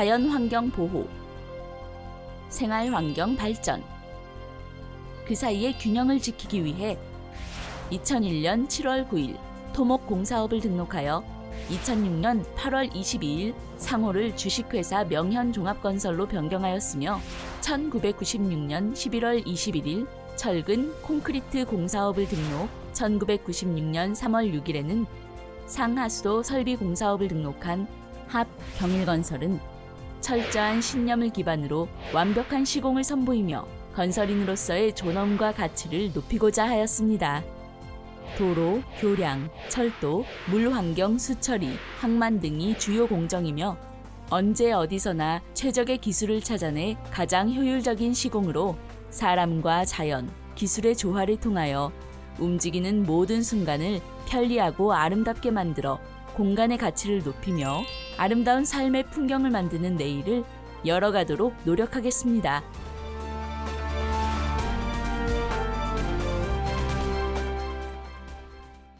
자연 환경 보호, 생활 환경 발전. 그 사이의 균형을 지키기 위해 2001년 7월 9일 토목 공사업을 등록하여 2006년 8월 22일 상호를 주식회사 명현종합건설로 변경하였으며 1996년 11월 21일 철근 콘크리트 공사업을 등록 1996년 3월 6일에는 상하수도 설비 공사업을 등록한 합 경일건설은 철저한 신념을 기반으로 완벽한 시공을 선보이며 건설인으로서의 존엄과 가치를 높이고자 하였습니다. 도로, 교량, 철도, 물환경 수처리, 항만 등이 주요 공정이며 언제 어디서나 최적의 기술을 찾아내 가장 효율적인 시공으로 사람과 자연, 기술의 조화를 통하여 움직이는 모든 순간을 편리하고 아름답게 만들어 공간의 가치를 높이며 아름다운 삶의 풍경을 만드는 내일을 열어가도록 노력하겠습니다.